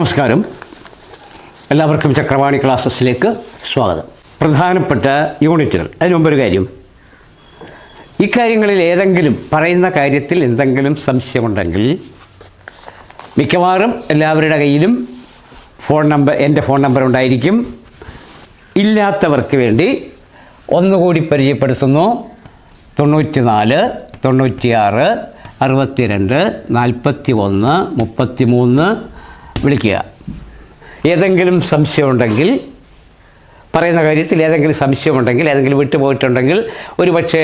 നമസ്കാരം. എല്ലാവർക്കും ചക്രവാണി ക്ലാസ്സസിലേക്ക് സ്വാഗതം. പ്രധാനപ്പെട്ട യൂണിറ്റുകൾ. അതിന് മുമ്പൊരു കാര്യം. ഇക്കാര്യങ്ങളിൽ ഏതെങ്കിലും പറയുന്ന കാര്യത്തിൽ എന്തെങ്കിലും സംശയമുണ്ടെങ്കിൽ മിക്കവാറും എല്ലാവരുടെ കയ്യിലും ഫോൺ നമ്പർ എന്റെ ഫോൺ നമ്പർ ഉണ്ടായിരിക്കും. ഇല്ലാത്തവർക്ക് വേണ്ടി ഒന്നുകൂടി പരിചയപ്പെടുത്തുന്നു. തൊണ്ണൂറ്റി നാല് തൊണ്ണൂറ്റിയാറ് അറുപത്തിരണ്ട് നാൽപ്പത്തി ഒന്ന് മുപ്പത്തി മൂന്ന് വിളിക്കുക. ഏതെങ്കിലും സംശയമുണ്ടെങ്കിൽ പറയുന്ന കാര്യത്തിൽ ഏതെങ്കിലും സംശയമുണ്ടെങ്കിൽ ഏതെങ്കിലും വിട്ടുപോയിട്ടുണ്ടെങ്കിൽ ഒരു പക്ഷേ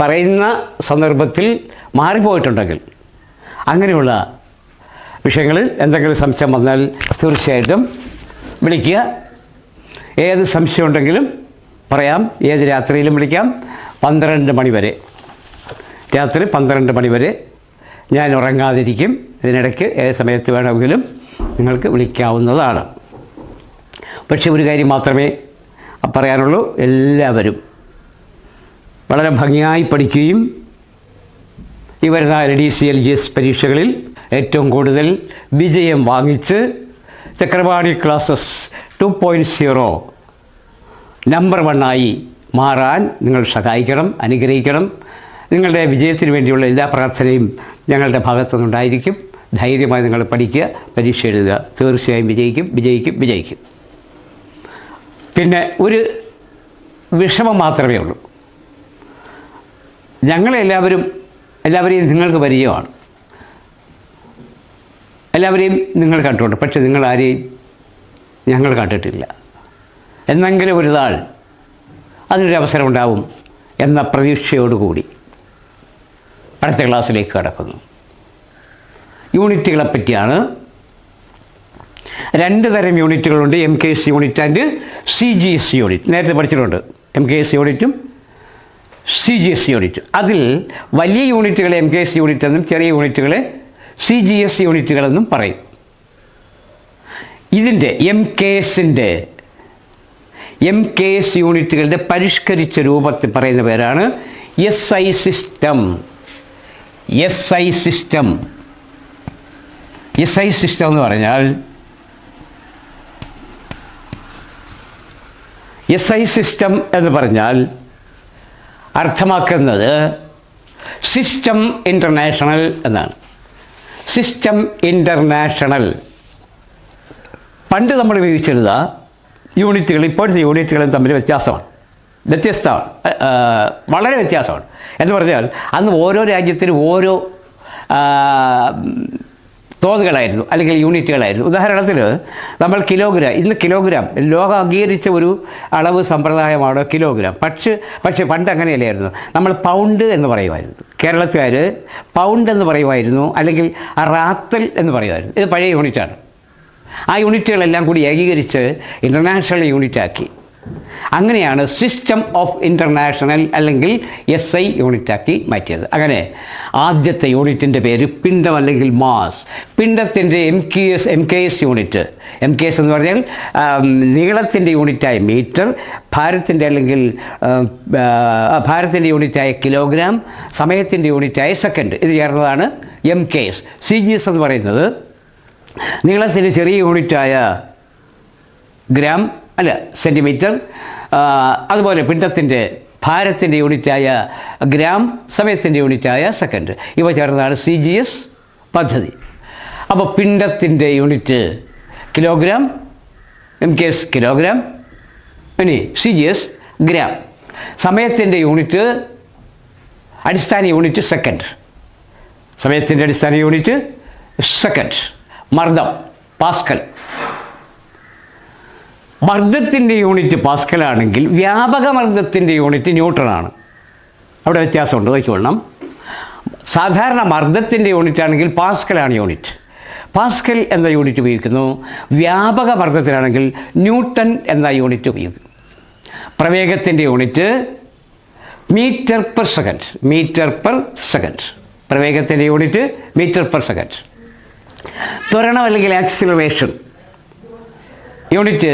പറയുന്ന സന്ദർഭത്തിൽ മാറിപ്പോയിട്ടുണ്ടെങ്കിൽ അങ്ങനെയുള്ള വിഷയങ്ങളിൽ എന്തെങ്കിലും സംശയം വന്നാൽ തീർച്ചയായിട്ടും വിളിക്കുക. ഏത് സംശയമുണ്ടെങ്കിലും പറയാം. ഏത് രാത്രിയിലും വിളിക്കാം. പന്ത്രണ്ട് മണിവരെ രാത്രി പന്ത്രണ്ട് മണി വരെ ഞാൻ ഉറങ്ങാതിരിക്കും ഇതിനിടയ്ക്ക് ഏത് സമയത്ത് വേണമെങ്കിലും നിങ്ങൾക്ക് വിളിക്കാവുന്നതാണ്. പക്ഷേ ഒരു കാര്യം മാത്രമേ പറയാനുള്ളൂ. എല്ലാവരും വളരെ ഭംഗിയായി പഠിക്കുകയും ഈ വരുന്ന L D C L G S പരീക്ഷകളിൽ ഏറ്റവും കൂടുതൽ വിജയം വാങ്ങിച്ച് Chakravani classes two point zero number വണ്ണായി മാറാൻ നിങ്ങൾ സഹായിക്കണം അനുഗ്രഹിക്കണം. നിങ്ങളുടെ വിജയത്തിന് വേണ്ടിയുള്ള എല്ലാ പ്രാർത്ഥനയും ഞങ്ങളുടെ ഭാഗത്തുനിന്നുണ്ടായിരിക്കും. ധൈര്യമായി നിങ്ങൾ പഠിക്കുക പരീക്ഷ എഴുതുക. തീർച്ചയായും വിജയിക്കും വിജയിക്കും വിജയിക്കും. പിന്നെ ഒരു വിഷമം മാത്രമേ ഉള്ളൂ. ഞങ്ങളെല്ലാവരും എല്ലാവരെയും നിങ്ങൾക്ക് പരിചയമാണ്. എല്ലാവരെയും നിങ്ങൾ കണ്ടിട്ടുണ്ട് പക്ഷെ നിങ്ങൾ ആരെയും ഞങ്ങൾ കണ്ടിട്ടില്ല. എന്നെങ്കിലും ഒരു നാൾ അതിനൊരു അവസരമുണ്ടാവും എന്ന പ്രതീക്ഷയോടുകൂടി. അടുത്ത ക്ലാസ്സിലേക്ക് കടക്കുന്നു. യൂണിറ്റുകളെ പറ്റിയാണ്. രണ്ട് തരം യൂണിറ്റുകളുണ്ട് M K S unit and C G S unit നേരത്തെ പഠിച്ചിട്ടുണ്ട്. എം കെ എസ് യൂണിറ്റും സി ജി എസ് യൂണിറ്റ് അതിൽ വലിയ യൂണിറ്റുകളെ എം കെ എസ് യൂണിറ്റ് എന്നും ചെറിയ യൂണിറ്റുകളെ സി ജി എസ് യൂണിറ്റുകളെന്നും പറയും. ഇതിന്റെ എം കെ എസിന്റെ എം കെ എസ് യൂണിറ്റുകളുടെ പരിഷ്കരിച്ച രൂപത്തിൽ പറയുന്ന പേരാണ് S I system S I system. S I system എന്ന് പറഞ്ഞാൽ എസ് ഐ സിസ്റ്റം എന്ന് പറഞ്ഞാൽ അർത്ഥമാക്കുന്നത് സിസ്റ്റം ഇന്റർനാഷണൽ എന്നാണ്. സിസ്റ്റം ഇന്റർനാഷണൽ പണ്ട് നമ്മൾ ഉപയോഗിച്ചിരുന്ന യൂണിറ്റുകൾ ഇപ്പോഴത്തെ യൂണിറ്റുകളും തമ്മിൽ വ്യത്യാസമാണ്. വ്യത്യസ്തമാണ് വളരെ വ്യത്യാസമാണ്. എന്ന് പറഞ്ഞാൽ അന്ന് ഓരോ രാജ്യത്തിനും ഓരോ തോതുകളായിരുന്നു അല്ലെങ്കിൽ യൂണിറ്റുകളായിരുന്നു. ഉദാഹരണത്തിന് നമ്മൾ കിലോഗ്രാം ഇന്ന് കിലോഗ്രാം ലോകം അംഗീകരിച്ച ഒരു അളവ് സമ്പ്രദായമാണ് കിലോഗ്രാം. പക്ഷേ പക്ഷേ പണ്ട് അങ്ങനെയല്ലായിരുന്നു. നമ്മൾ പൗണ്ട് എന്ന് പറയുമായിരുന്നു. കേരളത്തുകാർ പൗണ്ട് എന്ന് പറയുമായിരുന്നു അല്ലെങ്കിൽ റാത്തൽ എന്ന് പറയുമായിരുന്നു. ഇത് പഴയ യൂണിറ്റാണ്. ആ യൂണിറ്റുകളെല്ലാം കൂടി ഏകീകരിച്ച് ഇന്റർനാഷണൽ യൂണിറ്റാക്കി. അങ്ങനെയാണ് സിസ്റ്റം ഓഫ് ഇന്റർനാഷണൽ അല്ലെങ്കിൽ എസ് ഐ യൂണിറ്റാക്കി മാറ്റിയത്. അങ്ങനെ ആദ്യത്തെ യൂണിറ്റിന്റെ പേര് പിണ്ഡം അല്ലെങ്കിൽ mass. പിണ്ടത്തിന്റെ M K S M K S unit M K S എന്ന് പറഞ്ഞാൽ നീളത്തിന്റെ യൂണിറ്റായ മീറ്റർ ഭാരത്തിന്റെ അല്ലെങ്കിൽ ഭാരത്തിന്റെ യൂണിറ്റായ കിലോഗ്രാം സമയത്തിന്റെ യൂണിറ്റായ സെക്കൻഡ് ഇത് ചേർന്നതാണ് M K S C G S എന്ന് പറയുന്നത് നീളത്തിന്റെ ചെറിയ യൂണിറ്റായ ഗ്രാം അല്ല സെന്റിമീറ്റർ അതുപോലെ പിണ്ടത്തിന്റെ ഭാരത്തിന്റെ യൂണിറ്റായ ഗ്രാം സമയത്തിന്റെ യൂണിറ്റായ സെക്കൻഡ് ഇവ ചേർന്നതാണ് സി ജി എസ് പദ്ധതി. അപ്പോൾ പിണ്ടത്തിന്റെ unit kilogram M K S kilogram ഇനി സി ജി എസ് ഗ്രാം. സമയത്തിന്റെ യൂണിറ്റ് അടിസ്ഥാന യൂണിറ്റ് സെക്കൻഡ് സമയത്തിന്റെ അടിസ്ഥാന യൂണിറ്റ് സെക്കൻഡ് മർദ്ദം പാസ്കൽ. മർദ്ദത്തിന്റെ യൂണിറ്റ് പാസ്കലാണെങ്കിൽ വ്യാപക മർദ്ദത്തിന്റെ യൂണിറ്റ് ന്യൂട്രനാണ് അവിടെ വ്യത്യാസമുണ്ട്. നോക്കിക്കൊള്ളണം സാധാരണ മർദ്ദത്തിന്റെ യൂണിറ്റ് ആണെങ്കിൽ പാസ്കലാണ് യൂണിറ്റ് പാസ്കൽ എന്ന യൂണിറ്റ് ഉപയോഗിക്കുന്നു. വ്യാപക മർദ്ദത്തിലാണെങ്കിൽ ന്യൂട്ടൺ എന്ന യൂണിറ്റ് ഉപയോഗിക്കുന്നു. പ്രവേഗത്തിന്റെ unit metre per second metre per second പ്രവേഗത്തിന്റെ unit metre per second ത്വരണം അല്ലെങ്കിൽ acceleration unit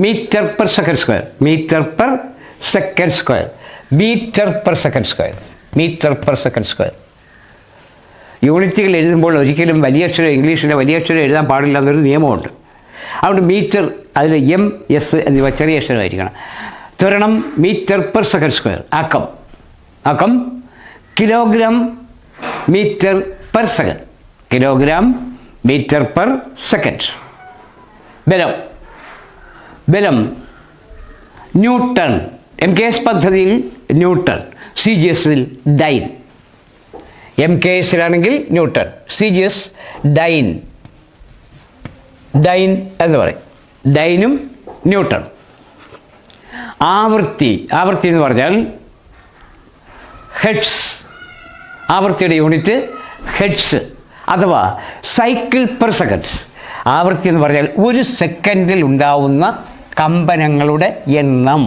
metre per second square metre per second square metre per second square metre per second square യൂണിറ്റുകൾ എഴുതുമ്പോൾ ഒരിക്കലും വലിയ അക്ഷരം ഇംഗ്ലീഷിന്റെ വലിയ അക്ഷരം എഴുതാൻ പാടില്ല എന്നൊരു നിയമമുണ്ട്. അതുകൊണ്ട് മീറ്റർ അതിൽ എം എസ് എന്നിവ ചെറിയ അക്ഷരമായിരിക്കണം. ത്വരണം മീറ്റർ പെർ സെക്കൻഡ് സ്ക്വയർ ആക്കം. ആക്കം. Kilogram metre per second kilogram metre per second ബലം. ബലം. ന്യൂട്ടൺ. എം കെ എസ് പദ്ധതിയിൽ ന്യൂട്ടൺ. സി ജി എസിൽ dyne. M K എസിലാണെങ്കിൽ newton. C G S dyne. Dyne എന്ന് പറയും. ഡൈനും ന്യൂട്ടൺ. ആവൃത്തി. ആവൃത്തി എന്ന് പറഞ്ഞാൽ ഹെഡ്സ്. ആവൃത്തിയുടെ യൂണിറ്റ് ഹെഡ്സ് അഥവാ സൈക്കിൾ പെർ സെക്കൻഡ്. ആവൃത്തി എന്ന് പറഞ്ഞാൽ ഒരു സെക്കൻഡിൽ ഉണ്ടാവുന്ന കമ്പനങ്ങളുടെ എണ്ണം.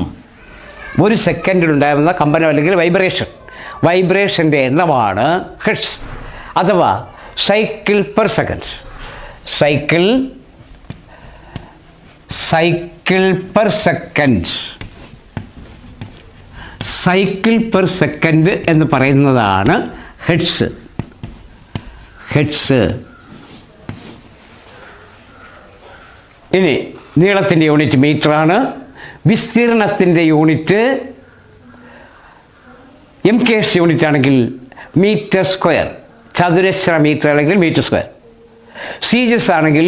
ഒരു സെക്കൻഡിൽ ഉണ്ടാകുന്ന കമ്പനം അല്ലെങ്കിൽ വൈബ്രേഷൻ വൈബ്രേഷന്റെ എണ്ണമാണ് ഹെഡ്സ് അഥവാ cycle per second cycle cycle per second cycle per second എന്ന് പറയുന്നതാണ് ഹെഡ്സ് ഹെഡ്സ് ഇനി നീളത്തിന്റെ യൂണിറ്റ് മീറ്ററാണ്. വിസ്തീർണത്തിന്റെ unit M K S unit ആണെങ്കിൽ മീറ്റർ സ്ക്വയർ. ചതുരശ്ര മീറ്റർ അല്ലെങ്കിൽ മീറ്റർ സ്ക്വയർ. സീജസ് ആണെങ്കിൽ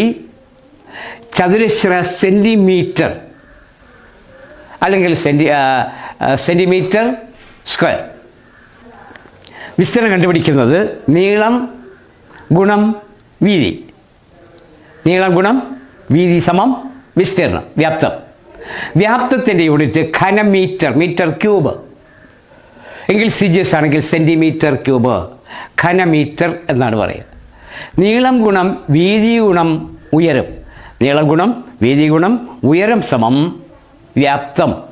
ചതുരശ്ര സെന്റിമീറ്റർ അല്ലെങ്കിൽ സെന്റി സെന്റിമീറ്റർ സ്ക്വയർ. വിസ്തീർണം കണ്ടുപിടിക്കുന്നത് നീളം ഗുണം വീതി. നീളം ഗുണം വീതി സമം വിസ്തീർണം വ്യാപ്തം. വ്യാപ്തത്തിന്റെ യൂണിറ്റ് ഘനമീറ്റർ മീറ്റർ ക്യൂബ്. എങ്കിൽ സിജിയസ് ആണെങ്കിൽ സെന്റിമീറ്റർ ക്യൂബ് ഘനമീറ്റർ എന്നാണ് പറയുക. നീളം ഗുണം വീതി ഗുണം ഉയരം. നീളം ഗുണം വീതി ഗുണം ഉയരം സമം വ്യാപ്തം.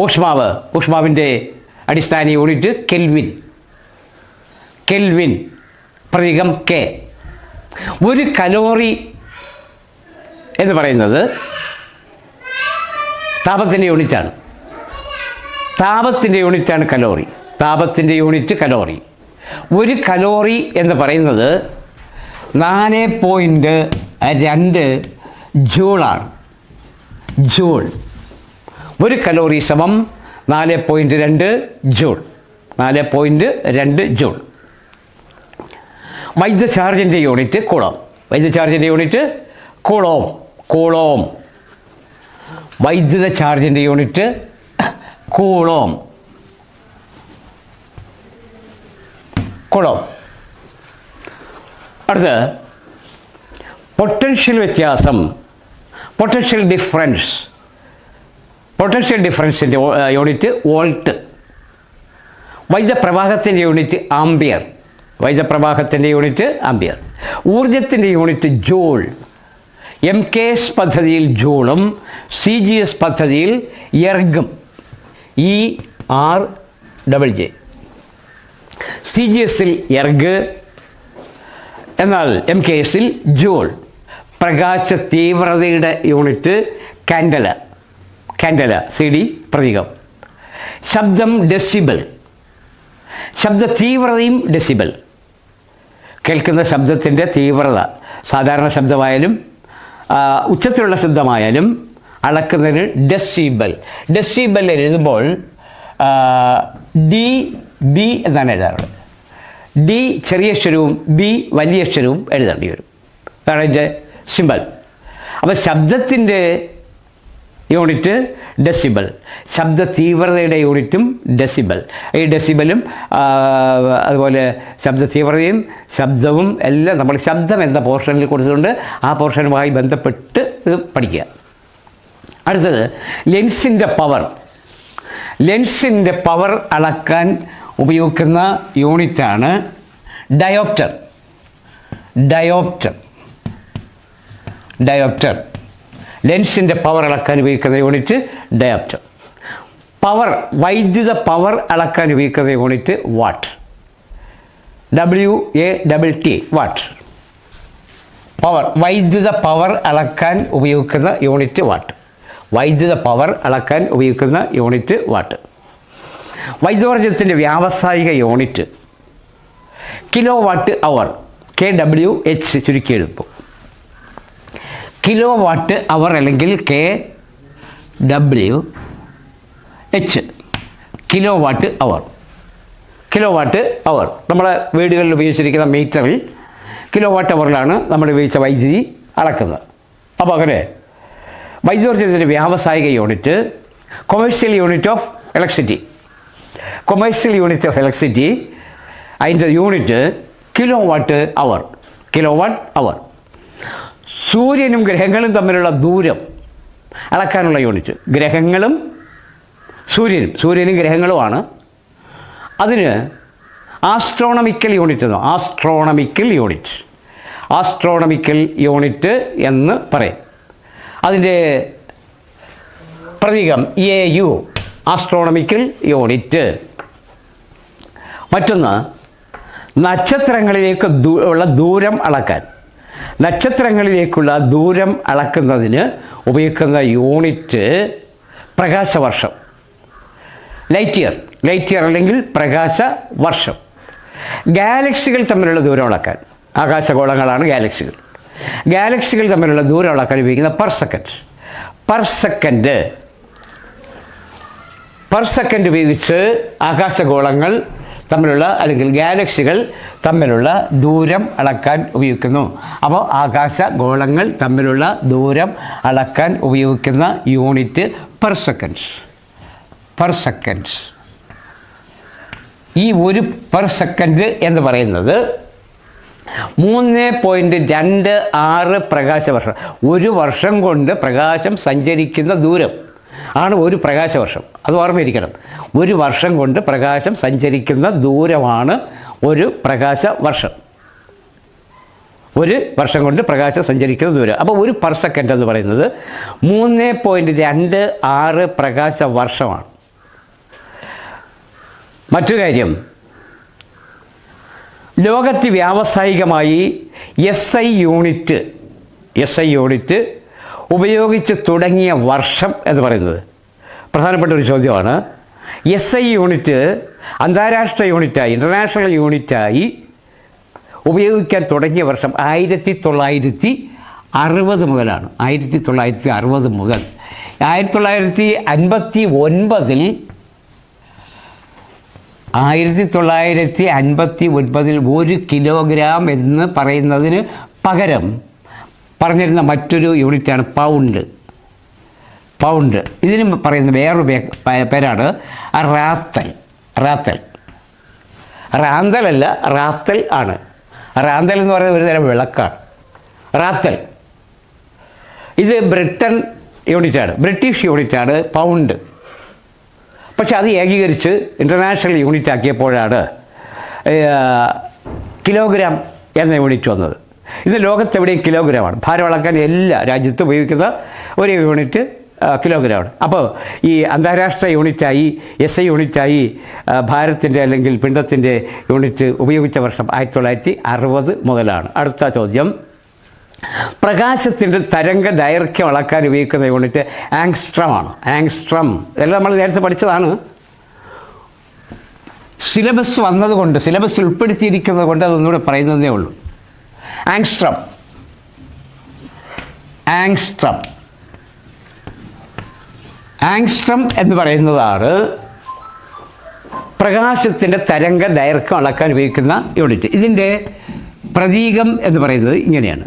ഊഷ്മാവ് ഊഷ്മാവിന്റെ അടിസ്ഥാന യൂണിറ്റ് കെൽവിൻ. കെൽവിൻ പ്രതീകം കെ. ഒരു കലോറി എന്ന് പറയുന്നത് താപത്തിന്റെ യൂണിറ്റാണ്. താപത്തിന്റെ യൂണിറ്റാണ് കലോറി. താപത്തിന്റെ യൂണിറ്റ് കലോറി. ഒരു കലോറി എന്ന് പറയുന്നത് നാല് പോയിന്റ് രണ്ട് ജൂളാണ്. ജൂൾ. ഒരു കലോറി സമം നാല് പോയിന്റ് രണ്ട് ജൂൾ. നാല് പോയിന്റ് രണ്ട് ജൂൾ. വൈദ്യുത ചാർജിന്റെ യൂണിറ്റ് കുളം വൈദ്യുത ചാർജിന്റെ യൂണിറ്റ് കുളോം കൂളോം. വൈദ്യുത ചാർജിന്റെ യൂണിറ്റ് കൂളോം. കുളം. അടുത്ത് പൊട്ടൻഷ്യൽ വ്യത്യാസം പൊട്ടൻഷ്യൽ ഡിഫറൻസ് പൊട്ടൻഷ്യൽ ഡിഫറൻസിന്റെ യൂണിറ്റ് വോൾട്ട്. വൈദ്യപ്രവാഹത്തിന്റെ യൂണിറ്റ് ആംബിയർ. വൈദ്യപ്രവാഹത്തിന്റെ unit ampere. ഊർജത്തിന്റെ unit joule. M K S പദ്ധതിയിൽ ജൂളും സി ജി എസ് പദ്ധതിയിൽ എർഗും. E R double J C G എസിൽ എർഗ് എന്നാൽ എം കെ എസിൽ ജൂൾ. പ്രകാശ തീവ്രതയുടെ unit candela candela C D പ്രതീകം. ശബ്ദം ഡെസിബൽ. ശബ്ദ തീവ്രതയും ഡെസിബിൾ കേൾക്കുന്ന ശബ്ദത്തിന്റെ തീവ്രത. സാധാരണ ശബ്ദമായാലും ഉച്ചത്തിലുള്ള ശബ്ദമായാലും അളക്കുന്നതിന് ഡെസിബൽ ഡെസിബൽ എഴുതുമ്പോൾ ഡി ബി എന്നാണ് എഴുതാറുള്ളത്. ഡി ചെറിയ അക്ഷരവും ബി വലിയ അക്ഷരവും എഴുതേണ്ടി വരും. അതാണ് അതിന്റെ സിമ്പൽ അപ്പോൾ ശബ്ദത്തിന്റെ യൂണിറ്റ് ഡെസിബൽ. ശബ്ദ തീവ്രതയുടെ യൂണിറ്റും ഡെസിബൽ. ഈ ഡെസിബലും അതുപോലെ ശബ്ദ തീവ്രതയും ശബ്ദവും എല്ലാം നമ്മൾ ശബ്ദം എന്ന പോർഷനിൽ കൊടുത്തിട്ടുണ്ട്. ആ പോർഷനുമായി ബന്ധപ്പെട്ട് ഇത് പഠിക്കുക. അടുത്തത് ലെൻസിന്റെ പവർ. ലെൻസിന്റെ പവർ അളക്കാൻ ഉപയോഗിക്കുന്ന യൂണിറ്റാണ് ഡയോപ്റ്റർ. ഡയോപ്റ്റർ. ഡയോപ്റ്റർ. ലെൻസിന്റെ പവർ അളക്കാൻ ഉപയോഗിക്കുന്ന യൂണിറ്റ് ഡയപ്റ്റർ പവർ വൈദ്യുത പവർ അളക്കാൻ ഉപയോഗിക്കുന്ന unit watt W A double T watt power വൈദ്യുത പവർ അളക്കാൻ ഉപയോഗിക്കുന്ന യൂണിറ്റ് വാട്ട് വൈദ്യുത പവർ അളക്കാൻ ഉപയോഗിക്കുന്ന യൂണിറ്റ് വാട്ട് വൈദ്യോർജത്തിന്റെ വ്യാവസായിക unit kilowatt hour K W H ചുരുക്കി എഴുതുമ്പോൾ കിലോ വാട്ട് അവർ അല്ലെങ്കിൽ K W H kilowatt hour. Kilowatt hour. നമ്മുടെ വീടുകളിൽ ഉപയോഗിച്ചിരിക്കുന്ന മീറ്ററിൽ കിലോ വാട്ട് അവറിലാണ് നമ്മൾ ഉപയോഗിച്ച വൈദ്യുതി അളക്കുന്നത്. അപ്പോൾ അങ്ങനെ വൈദ്യുതോർജത്തിന്റെ വ്യാവസായിക unit commercial unit of electricity commercial unit of electricity അതിന്റെ unit kilowatt hour kilowatt hour സൂര്യനും ഗ്രഹങ്ങളും തമ്മിലുള്ള ദൂരം അളക്കാനുള്ള യൂണിറ്റ്. ഗ്രഹങ്ങളും സൂര്യനും സൂര്യനും ഗ്രഹങ്ങളുമാണ്. അതിന് ആസ്ട്രോണമിക്കൽ യൂണിറ്റ് എന്നോ ആസ്ട്രോണമിക്കൽ യൂണിറ്റ് ആസ്ട്രോണമിക്കൽ യൂണിറ്റ് എന്ന് പറയും. അതിന്റെ പ്രതീകം എ യു ആസ്ട്രോണമിക്കൽ യൂണിറ്റ് മറ്റൊന്ന് നക്ഷത്രങ്ങളിലേക്ക് ഉള്ള ദൂരം അളക്കാൻ. നക്ഷത്രങ്ങളിലേക്കുള്ള ദൂരം അളക്കുന്നതിന് ഉപയോഗിക്കുന്ന യൂണിറ്റ് പ്രകാശവർഷം. ലൈറ്റ് ഇയർ ലൈറ്റ് ഇയർ അല്ലെങ്കിൽ പ്രകാശ വർഷം ഗാലക്സികൾ തമ്മിലുള്ള ദൂരം അളക്കാൻ. ആകാശഗോളങ്ങളാണ് ഗാലക്സികൾ ഗാലക്സികൾ തമ്മിലുള്ള ദൂരം അളക്കാൻ ഉപയോഗിക്കുന്ന per second per second per second ഉപയോഗിച്ച് ആകാശഗോളങ്ങൾ തമ്മിലുള്ള അല്ലെങ്കിൽ ഗാലക്സികൾ തമ്മിലുള്ള ദൂരം അളക്കാൻ ഉപയോഗിക്കുന്നു. അപ്പോൾ ആകാശഗോളങ്ങൾ തമ്മിലുള്ള ദൂരം അളക്കാൻ ഉപയോഗിക്കുന്ന unit per second. Per second. ഈ ഒരു പെർ സെക്കൻഡ് എന്ന് പറയുന്നത് മൂന്ന് പോയിന്റ് രണ്ട് ആറ് പ്രകാശ വർഷം ഒരു വർഷം കൊണ്ട് പ്രകാശം സഞ്ചരിക്കുന്ന ദൂരം. ആണ് ഒരു പ്രകാശവർഷം. അത് ഓർമ്മയിരിക്കണം. ഒരു വർഷം കൊണ്ട് പ്രകാശം സഞ്ചരിക്കുന്ന ദൂരമാണ് ഒരു പ്രകാശ വർഷം ഒരു വർഷം കൊണ്ട് പ്രകാശം സഞ്ചരിക്കുന്ന ദൂരം. അപ്പോൾ ഒരു പെർ സെക്കൻഡ് എന്ന് പറയുന്നത് മൂന്ന് പോയിന്റ് രണ്ട് ആറ് പ്രകാശ വർഷമാണ് മറ്റു കാര്യം. ലോകത്ത് വ്യാവസായികമായി S I unit S I unit ഉപയോഗിച്ച് തുടങ്ങിയ വർഷം എന്ന് പറയുന്നത്. പ്രധാനപ്പെട്ട ഒരു ചോദ്യമാണ്. എസ് ഐ യൂണിറ്റ് അന്താരാഷ്ട്ര യൂണിറ്റായി ഇന്റർനാഷണൽ യൂണിറ്റായി ഉപയോഗിക്കാൻ തുടങ്ങിയ വർഷം ആയിരത്തി തൊള്ളായിരത്തി അറുപത് മുതലാണ്. ആയിരത്തി തൊള്ളായിരത്തി അറുപത് മുതൽ. ആയിരത്തി തൊള്ളായിരത്തി അൻപത്തി ഒൻപതിൽ ആയിരത്തി തൊള്ളായിരത്തി അൻപത്തി ഒൻപതിൽ ഒരു കിലോഗ്രാം എന്ന് പറയുന്നതിന് പകരം പറഞ്ഞിരുന്ന മറ്റൊരു യൂണിറ്റാണ് പൗണ്ട്. പൗണ്ട്. ഇതിന് പറയുന്ന വേറൊരു പേരാണ് റാത്തൽ. റാത്തൽ. റാന്തലല്ല റാത്തൽ ആണ്. റാന്തൽ എന്ന് പറയുന്നത് ഒരു തരം വിളക്കാണ്. റാത്തൽ. ഇത് ബ്രിട്ടൻ യൂണിറ്റാണ്. ബ്രിട്ടീഷ് യൂണിറ്റാണ് പൗണ്ട്. പക്ഷെ അത് ഏകീകരിച്ച് ഇന്റർനാഷണൽ യൂണിറ്റ് ആക്കിയപ്പോഴാണ് കിലോഗ്രാം എന്ന യൂണിറ്റ് വന്നത്. ഇത് ലോകത്തെവിടെയും കിലോഗ്രാമാണ്. ഭാരം അളക്കാൻ എല്ലാ രാജ്യത്തും ഉപയോഗിക്കുന്ന ഒരു യൂണിറ്റ് കിലോഗ്രാമാണ്. അപ്പോൾ ഈ അന്താരാഷ്ട്ര യൂണിറ്റായി എസ് ഐ യൂണിറ്റായി ഭാരത്തിന്റെ അല്ലെങ്കിൽ പിണ്ടത്തിന്റെ യൂണിറ്റ് ഉപയോഗിച്ച വർഷം ആയിരത്തി തൊള്ളായിരത്തി അറുപത് മുതലാണ്. അടുത്ത ചോദ്യം. പ്രകാശത്തിന്റെ തരംഗ ദൈർഘ്യം അളക്കാൻ ഉപയോഗിക്കുന്ന യൂണിറ്റ് ആങ്സ്ട്രമാണ് ആങ്സ്ട്രം. എല്ലാം നമ്മൾ നേരത്തെ പഠിച്ചതാണ്. സിലബസ് വന്നതുകൊണ്ട് സിലബസ് ഉൾപ്പെടുത്തിയിരിക്കുന്നത് കൊണ്ട് അതൊന്നുകൂടെ പറയുന്നതേ ഉള്ളൂ. ആങ്സ്ട്രം. ആങ്സ്ട്രം. ആങ്സ്ട്രം എന്ന് പറയുന്നതാണ് പ്രകാശത്തിന്റെ തരംഗ ദൈർഘ്യം അളക്കാൻ ഉപയോഗിക്കുന്ന യൂണിറ്റ്. ഇതിന്റെ പ്രതീകം എന്ന് പറയുന്നത് ഇങ്ങനെയാണ്.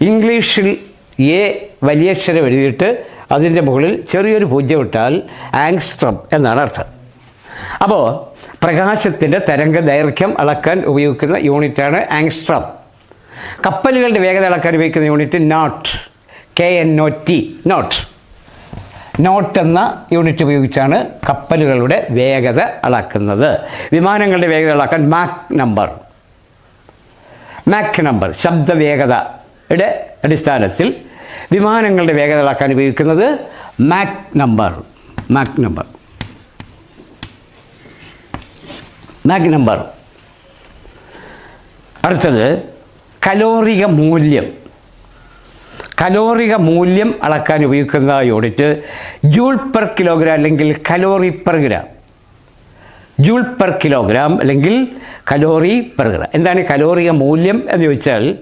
ഇംഗ്ലീഷിൽ എ വലിയ അക്ഷരം എഴുതിയിട്ട് അതിന്റെ മുകളിൽ ചെറിയൊരു പൂജ്യം ഇട്ടാൽ ആങ്സ്ട്രം എന്നാണ് അർത്ഥം. അപ്പോൾ പ്രകാശത്തിന്റെ തരംഗ ദൈർഘ്യം അളക്കാൻ ഉപയോഗിക്കുന്ന യൂണിറ്റാണ് ആങ്സ്ട്രം. കപ്പലുകളുടെ വേഗത അളക്കാൻ ഉപയോഗിക്കുന്ന unit knot K N O T knot knot എന്ന യൂണിറ്റ് ഉപയോഗിച്ചാണ് കപ്പലുകളുടെ വേഗത അളക്കുന്നത്. വിമാനങ്ങളുടെ വേഗത അളക്കാൻ മാക് നമ്പർ മാക് നമ്പർ ശബ്ദവേഗതയുടെ അടിസ്ഥാനത്തിൽ വിമാനങ്ങളുടെ വേഗത അളക്കാൻ ഉപയോഗിക്കുന്നത് Mach number Mach number Mach number അടുത്തത് കലോറിക മൂല്യം. കലോറിക മൂല്യം അളക്കാൻ ഉപയോഗിക്കുന്ന യൂണിറ്റ് ജൂൾ പെർ കിലോഗ്രാം അല്ലെങ്കിൽ calorie per gram. Joule per kilogram അല്ലെങ്കിൽ കലോറി പെർ ഗ്രാം. എന്താണ് കലോറിക മൂല്യം എന്ന് ചോദിച്ചാൽ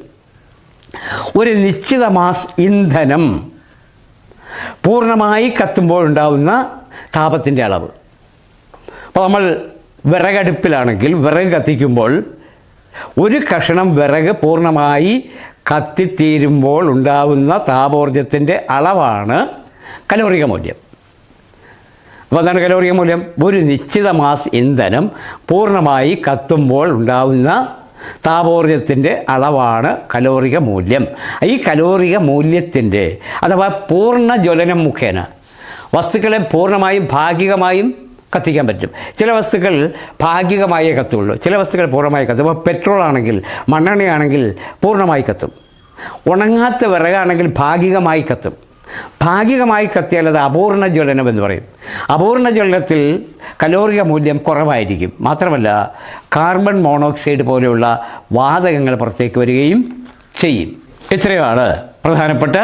ഒരു നിശ്ചിത മാസ് ഇന്ധനം പൂർണമായി കത്തുമ്പോൾ ഉണ്ടാവുന്ന താപത്തിന്റെ അളവ്. അപ്പോൾ നമ്മൾ വിറകടുപ്പിലാണെങ്കിൽ വിറക് കത്തിക്കുമ്പോൾ ഒരു കഷണം വിറക് പൂർണമായി കത്തിത്തീരുമ്പോൾ ഉണ്ടാവുന്ന താപോർജത്തിന്റെ അളവാണ് കലോറിക മൂല്യം. അപ്പോൾ അതാണ് കലോറിക മൂല്യം? ഒരു നിശ്ചിത മാസ് ഇന്ധനം പൂർണമായി കത്തുമ്പോൾ ഉണ്ടാവുന്ന താപോർജത്തിന്റെ അളവാണ് കലോറിക മൂല്യം. ഈ കലോറിക മൂല്യത്തിന്റെ അഥവാ പൂർണ ജ്വലനം മുഖേന വസ്തുക്കളെ പൂർണമായും ഭാഗികമായും കത്തിക്കാൻ പറ്റും. ചില വസ്തുക്കൾ ഭാഗികമായേ കത്തുള്ളൂ. ചില വസ്തുക്കൾ പൂർണമായി കത്തും. ഇപ്പോൾ പെട്രോൾ ആണെങ്കിൽ മണ്ണെണ്ണയാണെങ്കിൽ പൂർണമായി കത്തും. ഉണങ്ങാത്ത വിറകാണെങ്കിൽ ഭാഗികമായി കത്തും. ഭാഗികമായി കത്തിയാൽ അത് അപൂർണ ജ്വലനം എന്ന് പറയും. അപൂർണ ജ്വലനത്തിൽ കലോറിക മൂല്യം കുറവായിരിക്കും. മാത്രമല്ല കാർബൺ മോണോക്സൈഡ് പോലെയുള്ള വാതകങ്ങൾ പുറത്തേക്ക് വരികയും ചെയ്യും. ഇത്രയാണ് പ്രധാനപ്പെട്ട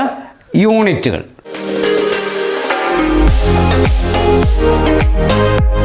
യൂണിറ്റുകൾ. Thank you.